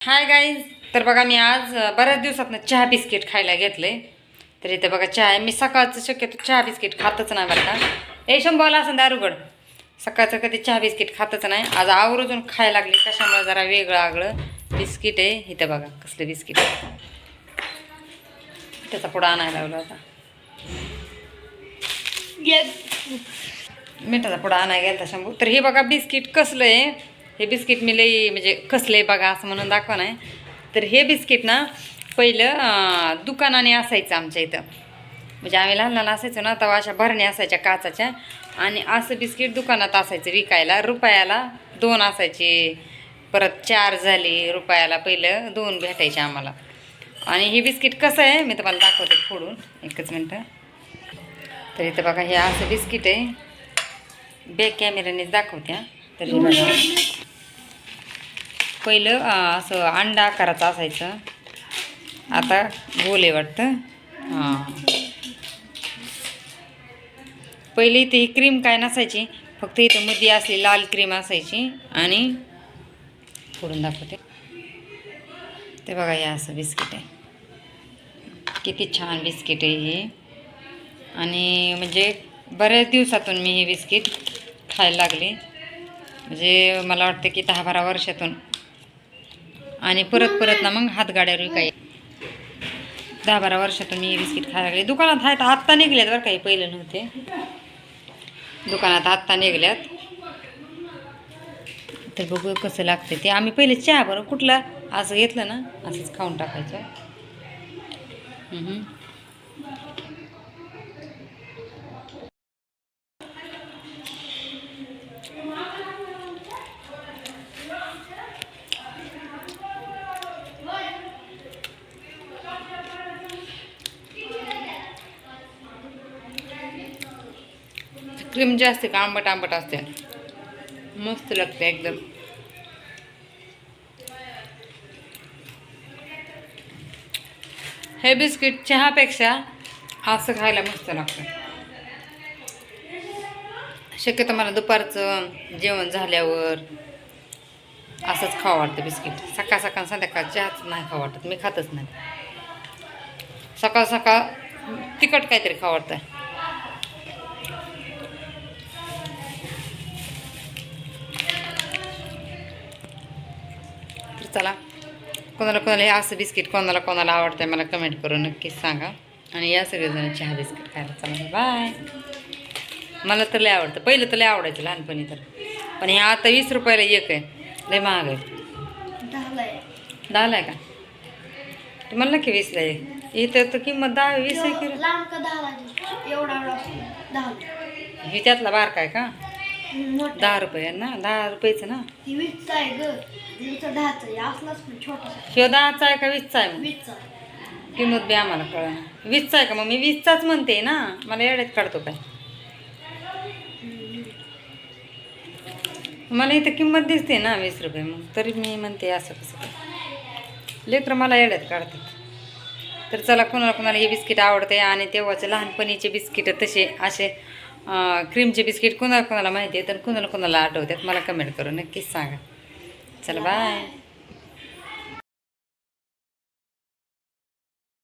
Hi guys तर बघा मी आज बऱ्याच दिवसातनं चहा बिस्किट खायला घेतलंय. तर इथं बघा चहा आहे. मी सकाळचं शक्यतो चहा बिस्किट खातच नाही बरं का. ए शंभूला असं दारुगड सकाळचं कधी चहा बिस्किट खातच नाही. आज आवर्जून खायला लागली. कशामुळे? जरा वेगळं आगळं. बिस्किट आहे. इथं बघा कसलं बिस्किट आहे. त्याचा पुढं आणायला लावला होता. मिठाचा पुढं आणायला गेला शंभू. तर हे बघा बिस्किट कसलं आहे? हे बिस्किट मी लई म्हणजे कसलं आहे बघा असं म्हणून दाखवा नाही. तर हे बिस्किट ना पहिलं दुकानाने असायचं आमच्या इथं. म्हणजे आम्ही लहान लहान असायचो ना तेव्हा अशा भरण्या असायच्या काचाच्या. आणि असं बिस्किट दुकानात असायचं विकायला. रुपयाला दोन असायचे. परत चार झाले रुपयाला पहिलं दोन भेटायचे आम्हाला. आणि हे बिस्किट कसं आहे मी तुम्हाला दाखवते फोडून. एकच मिनटं. तर इथं बघा हे असं बिस्किट आहे. बॅक कॅमेऱ्यानेच दाखवते तर हे पहिलं असं अंडा आकाराचं असायचं. आता गोल आहे वाटतं. हां. पहिले इथे ही क्रीम काय नसायची फक्त इथं मध्ये असली लाल क्रीम असायची आणि फोडून दाखवते. ते बघा हे असं बिस्किट आहे. किती छान बिस्किट आहे हे. आणि म्हणजे बऱ्याच दिवसातून मी हे बिस्किट खायला लागले. म्हणजे मला वाटतं की दहा बारा वर्षातून आणि परत परत ना मग हातगाड्यावर काही. दहा बारा वर्षातून मी बिस्किट खायला लागले. दुकानात आहेत आत्ता निघल्यात बरं काही पहिलं नव्हते. दुकानात आत्ता निघल्यात. तर बघू कसं लागते ते. आम्ही पहिले चहा बरं कुठला असं घेतलं ना असंच खाऊन टाकायचं. क्रीम जी असते का आंबट आंबट असते. मस्त लागते एकदम. हे बिस्किट चहापेक्षा असं खायला मस्त लागतं. शक्यतो मला दुपारचं जेवण झाल्यावर असंच खावं वाटतं बिस्किट. सकाळ सकाळ संध्याकाळ चहाच नाही खावं वाटत. मी खातच नाही. सकाळ सकाळ तिखट काहीतरी खावं वाटतं. चला. कोणाला कोणाला हे असं बिस्किट कोणाला कोणाला आवडतं मला कमेंट करून नक्कीच सांगा. आणि या सगळेजण चहा बिस्किट खायला चला. बाय मला तर लय आवडतं. पहिलं तर लय आवडायचं लहानपणी तर. पण हे आता वीस रुपयाला एक आहे. लय महाग आहे. दहाला आहे का? ते म्हणलं की वीसला एक. इथं तर किंमत दहा वीस आहे की? एवढा हे त्यातला बारका आहे का? दहा रुपये ना दहा रुपयेचं ना? ती वीसचा आहे ग. दहाचा आहे असलाच पण छोटासा. ह्यो दहाचा आहे का वीसचा आहे मग? वीसचा. किंमत बी आम्हाला कळणार वीसचा आहे का मग? मी वीसचाच म्हणते ना. मला येड्यात काढतो काय? मला इथं किंमत दिसते ना वीस रुपये मग. तरी मी म्हणते असं कसं काय? लेकरं मला येड्यात काढतात. तर चला कोणाला कोणाला हे बिस्किट आवडते आणि तेव्हाचे लहानपणीचे बिस्किट तसे असे क्रीमचे बिस्किट कोणाला कोणाला माहिती आहे? तर कोणाला कोणाला आठवतात मला कमेंट करून नक्कीच सांगा. चला बाय